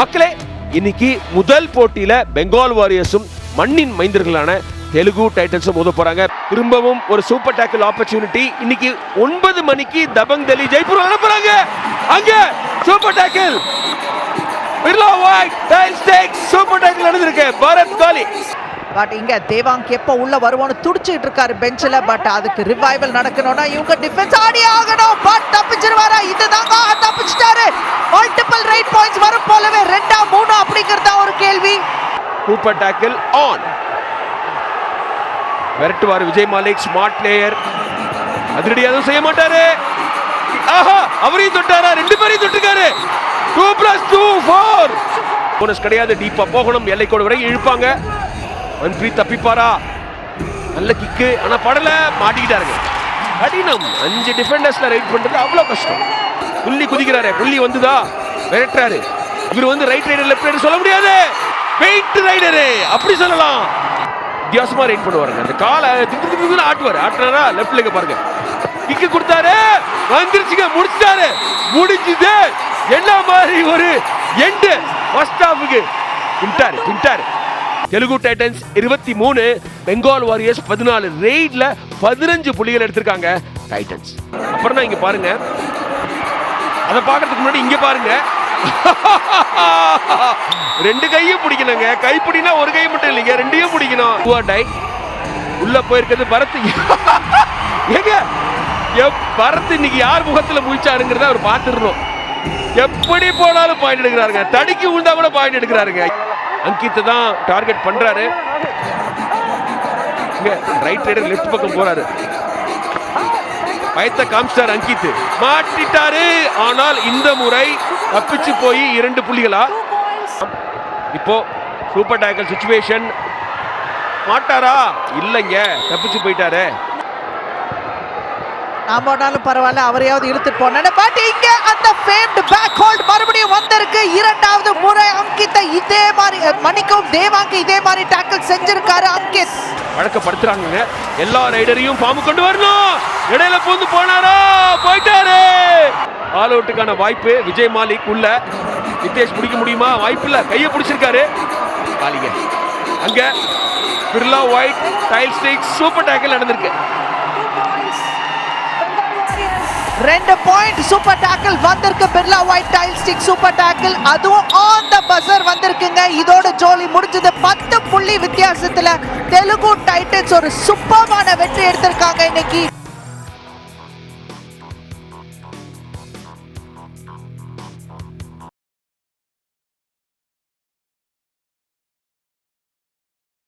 மக்களே இன்னைக்கு முதல் போட்டியில பெங்கால் வாரியர்ஸும் மண்ணின் மைந்தர்களான தெலுங்கு டைட்டன்ஸும் மோத போறாங்க. திரும்பவும் ஒரு சூப்பர் டேக்கிள் ஆப்பர்ச்சுனிட்டி. இன்னைக்கு ஒன்பது மணிக்கு தபங் டெல்லி ஜெய்ப்பூர் அனுப்புறாங்க அங்க super tackle. Birla white tile stack super tackle நடந்திருக்கு. பாரத் காலி. பட் இங்க தேவாங்க் எப்ப உள்ள வருவோம்னு துடிச்சிட்டு இருக்காரு பெஞ்சில். பட் அதுக்கு ரிவைவல் நடக்கணும்னா இவங்க டிஃபென்ஸ் ஆடி ஆகணும். பட் தப்பிச்சிருவாரா? இதுதாங்க தப்பிச்சிட்டாரு. மல்டிபிள் ரைட் பாயிண்ட்ஸ் வரும் போலவே ரெண்டா மூணு அப்படிங்கறதா ஒரு கேள்வி சூப்பர் டேக்கிள் ஆன். விரட்டுவார் விஜய் மாலிக் ஸ்மார்ட் பிளேயர். அதிரடி எதுவும் செய்ய மாட்டாரு. ஆஹா அவரையும் தொட்டாரா? ரெண்டு பேரையும் தொட்டுக்காரு two plus two four bonus கிடையாது டீப்பா போகணும். எல்லைக்கோடு வரை இழுப்பாங்க. மன்பிரீத் தப்பிப்பாரா? நல்ல கிக்கு ஆனா படல. மாட்டிக்கிட்டாருங்க. கடினம். அஞ்சு டிஃபெண்டர்ஸ்ல ரைட் பண்றது அவ்வளவு கஷ்டம். புள்ளி குதிக்கிறாரு புள்ளி வந்துதா? விரட்டுறாரு. இவர் வந்து ரைட் ரைடர் லெஃப்ட் ரைடர் சொல்ல முடியாது. வெயிட் ரைடரு அப்படி சொல்லலாம். வித்தியாசமா ரைட் பண்ணுவாருங்க. அந்த காலை திட்டு திட்டு திட்டுன்னு ஆட்டுறாரா? லெஃப்ட் லெக்க பாருங்க. கிக்கு கொடுத்தாரு. வந்துருச்சுங்க முடிச்சிட்டாரு. முடிஞ்சுது. என்ன மாதிரி ஒரு எண்டு ஃபர்ஸ்ட் ஹாஃபுக்கு பின்ட்டாரு பின்ட்டாரு தெலுங்கு டைட்டன்ஸ் இருபத்தி மூணு பெங்கால் வாரியர்ஸ் பதினாலு. ரெய்டில் பதினஞ்சு புள்ளிகள் எடுத்திருக்காங்க டைட்டன்ஸ் அப்புறம் தான் இங்கே பாருங்க. அதை பார்க்கறதுக்கு முன்னாடி இங்கே பாருங்க. ரெண்டு கையும் பிடிக்கணுங்க. கைப்பிடினா ஒரு கை மட்டும் இல்லைங்க ரெண்டையும் பிடிக்கணும். டை உள்ள போயிருக்கிறது பரத். ஏங்க எப் பரத் இன்னைக்கு யார் முகத்துல முழிச்சாருங்கிறத அவர் பார்த்துடணும். எப்படி போனாலும் பாயிண்ட் எடுக்கிறாருங்க. தடுக்கி உண்டா கூட பாயிண்ட் எடுக்கிறாருங்க. அங்கித்தை தான் டார்கெட் பண்றாரு. ரைட் சைடு லெஃப்ட் பக்கம் போறாரு. பயத்தை காமிச்சார் அங்கித் மாட்டிட்டாரு. ஆனால் இந்த முறை தப்பிச்சு போய் இரண்டு புள்ளிகளா? இப்போ சூப்பர் டேக்கல் சுச்சுவேஷன் மாட்டாரா? இல்லைங்க. தப்பிச்சு போயிட்டாரு. நாம போனாலும் பரவாயில்ல. அவரையாவது இழுத்துட்டு போனேன் பட் இங்க அந்த ஃபேம்டு பேக் ஹோல்ட் மறுபடியும் வந்திருக்கு. இரண்டாவது முறை அங்கித்தை இதே மாதிரி மணிக்கும் தேவாங்க இதே மாதிரி டேக்கிள் செஞ்சிருக்காரு அங்கித். வழக்கப்படுத்துறாங்க. எல்லா ரைடரையும் பாம்பு கொண்டு வரணும். இடையில பூந்து போனாரா? போயிட்டாரு. ஆல் அவுட்டுக்கான வாய்ப்பு விஜய் மாலிக் உள்ள. நித்தேஷ் பிடிக்க முடியுமா? வாய்ப்பு இல்ல. கையை பிடிச்சிருக்காரு. காலிங்க அங்க Birla white tile stick super tackle நடந்திருக்கு. ரெண்டு பாயிண்ட் சூப்பர் டாக்கிள் வந்திருக்கு. Birla white tile stick super tackle அதுவும் ஆன் த பசர் வந்திருக்குங்க. இதோட ஜோலி முடிஞ்சது. பத்து புள்ளி வித்தியாசத்துல தெலுங்கு டைட்டன்ஸ் ஒரு சூப்பர்மான வெற்றி எடுத்திருக்காங்க இன்னைக்கு.